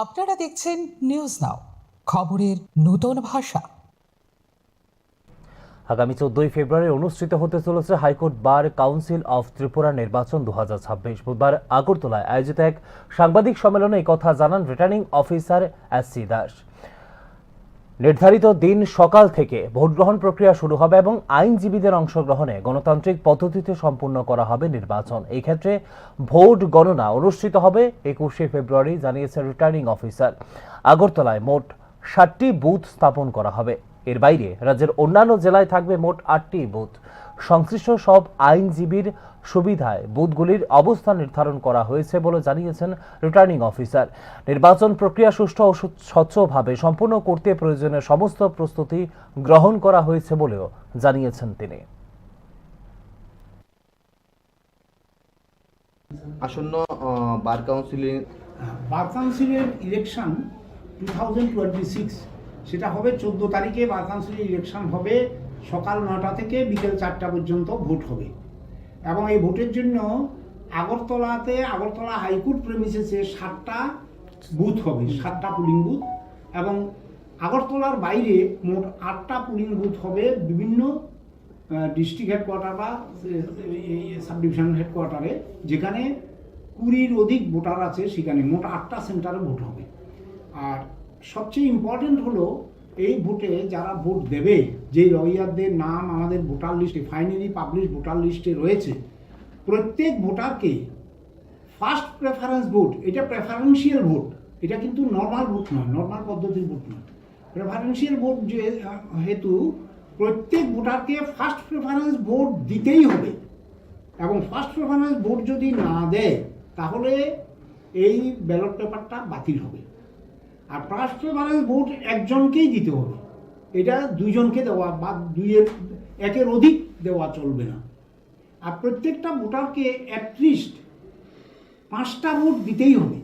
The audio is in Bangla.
আপনারা দেখছেন নিউজ নাও খবরের নতুন ভাষা। আগামী চোদ্দই ফেব্রুয়ারি অনুষ্ঠিত হতে চলেছে high court bar council of Tripura নির্বাচন দু হাজার ছাব্বিশ। বুধবার আগরতলায় আয়োজিত এক সাংবাদিক সম্মেলনে কথা জানান returning officer S C Das. নির্ধারিত দিন সকাল থেকে ভোটগ্রহণ প্রক্রিয়া শুরু হবে এবং আইনজীবীদের অংশগ্রহণে গণতান্ত্রিক পদ্ধতিতে সম্পূর্ণ করা হবে নির্বাচন। এই ক্ষেত্রে ভোট গণনা অনুষ্ঠিত হবে একুশে ফেব্রুয়ারি, জানিয়েছে রিটার্নিং অফিসার। আগরতলায় মোট ষাটটি বুথ স্থাপন করা হবে। এর বাইরে রাজ্যের অন্যান্য জেলায় থাকবে মোট আটটি বুথ। সংশ্লিষ্ট সব আইনজীবীর সুবিধায় বুথগুলির অবস্থান নির্ধারণ করা হয়েছে বলে জানিয়েছেন রিটার্নিং অফিসার। নির্বাচন প্রক্রিয়া সুষ্ঠু ও স্বচ্ছভাবে সম্পূর্ণ করতে প্রয়োজনীয় সমস্ত প্রস্তুতি গ্রহণ করা হয়েছে বলেও জানিয়েছেন তিনি। আসন্ন বার কাউন্সিলে বার কাউন্সিলের election two thousand twenty six সেটা হবে চোদ্দ তারিখে বার কাউন্সিলের ইলেকশন হবে সকাল নটা থেকে বিকেল চারটা পর্যন্ত ভোট হবে। এবং এই ভোটের জন্য আগরতলাতে, আগরতলা হাইকোর্ট প্রেমিসেসে সাতটা বুথ হবে, সাতটা পুলিং বুথ এবং আগরতলার বাইরে মোট আটটা পুলিং বুথ হবে বিভিন্ন ডিস্ট্রিক্ট হেডকোয়ার্টার বা সাব হেডকোয়ার্টারে যেখানে কুড়ির অধিক ভোটার আছে সেখানে মোট আটটা সেন্টারে ভোট হবে। আর সবচেয়ে ইম্পর্টেন্ট হলো এই ভোটে যারা ভোট দেবে, যেই লয়ারদের নাম আমাদের ভোটার লিস্টে ফাইনালি পাবলিশ ভোটার লিস্টে রয়েছে, প্রত্যেক ভোটারকে ফার্স্ট প্রেফারেন্স ভোট এটা প্রেফারেন্সিয়াল ভোট এটা কিন্তু নর্মাল ভোট নয় নর্মাল পদ্ধতির ভোট নয়। প্রেফারেন্সিয়াল ভোট যে হেতু প্রত্যেক ভোটারকে ফার্স্ট প্রেফারেন্স ভোট দিতেই হবে। এবং ফার্স্ট প্রেফারেন্স ভোট যদি না দেয়, তাহলে এই ব্যালট পেপারটা বাতিল হবে। আর ফার্স্ট প্রেফারেন্স ভোট একজনকেই দিতে হবে। এটা দুইজনকে দেওয়া বা দুইয়ের একের অধিক দেওয়া চলবে না। আর প্রত্যেকটা ভোটারকে অ্যাটলিস্ট পাঁচটা ভোট দিতেই হবে।